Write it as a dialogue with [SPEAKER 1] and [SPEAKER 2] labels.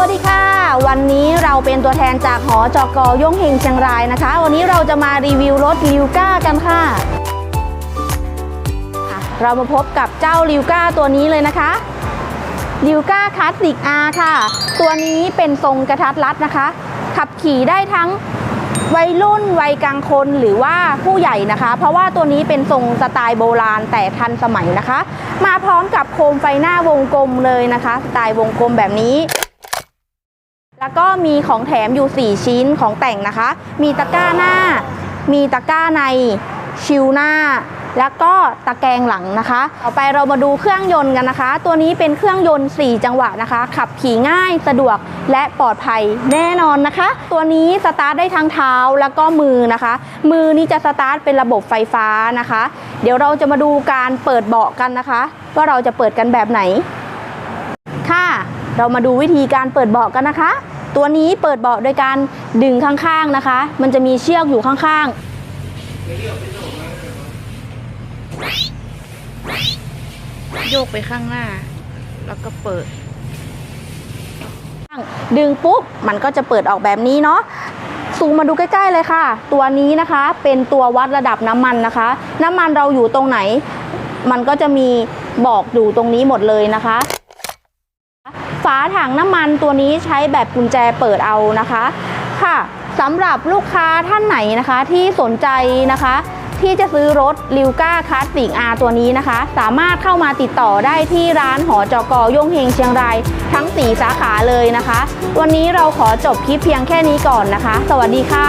[SPEAKER 1] วัสดีค่ะ วันนี้เราเป็นตัวแทนจากหอจกย่งเฮงเชียงรายนะคะ วันนี้เราจะมารีวิวรถลิวก้ากันค่ะ เรามาพบกับเจ้าลิวก้าตัวนี้เลยนะคะลิวก้าคลาสสิก R ค่ะ ตัวนี้เป็นทรงกระทัดรัดนะคะ ขับขี่ได้ทั้งวัยรุ่นวัยกลางคนหรือว่าผู้ใหญ่นะคะ เพราะว่าตัวนี้เป็นทรงสไตล์โบราณแต่ทันสมัยนะคะ มาพร้อมกับโคมไฟหน้าวงกลมเลยนะคะ สไตล์วงกลมแบบนี้ แล้วก็มีของแถมอยู่ 4 ชิ้นของแต่งนะคะ มีตะกร้าหน้า มีตะกร้าใน ชิวหน้า แล้วก็ตะแกรงหลังนะคะ ต่อไปเรามาดูเครื่องยนต์กันนะคะ ตัวนี้เป็นเครื่องยนต์ 4 จังหวะนะคะ ขับขี่ง่ายสะดวกและปลอดภัยแน่นอนนะคะ ตัวนี้สตาร์ทได้ทั้งเท้าแล้วก็มือนะคะ มือนี้จะสตาร์ทเป็นระบบไฟฟ้านะคะ เดี๋ยวเราจะมาดูการเปิดเบาะกันนะคะ ว่าเราจะเปิดกันแบบไหน เรามาดูวิธีการเปิดเบาะกันนะคะ ตัวนี้เปิดเบาะโดยการดึงข้างๆนะคะ มันจะมีเชือกอยู่ข้างๆ โยกไปข้างหน้า แล้วก็เปิด ดึงปุ๊บมันก็จะเปิดออกแบบนี้เนาะซูมมาดูใกล้ๆเลยค่ะ ตัวนี้นะคะเป็นตัววัดระดับน้ำมันนะคะ น้ำมันเราอยู่ตรงไหน มันก็จะมีบอกอยู่ตรงนี้หมดเลยนะคะ ฝาถังน้ำมันตัวนี้ใช้แบบกุญแจเปิดเอานะคะค่ะสำหรับลูกค้าท่านไหนนะคะที่สนใจนะคะ ที่จะซื้อรถลิวก้าคลาสสิก R ตัวนี้นะคะ สามารถเข้ามาติดต่อได้ที่ร้านหอจกอย่งเฮงเชียงรายทั้ง 4 สาขาเลยนะคะ วันนี้เราขอจบคลิปเพียงแค่นี้ก่อนนะคะ สวัสดีค่ะ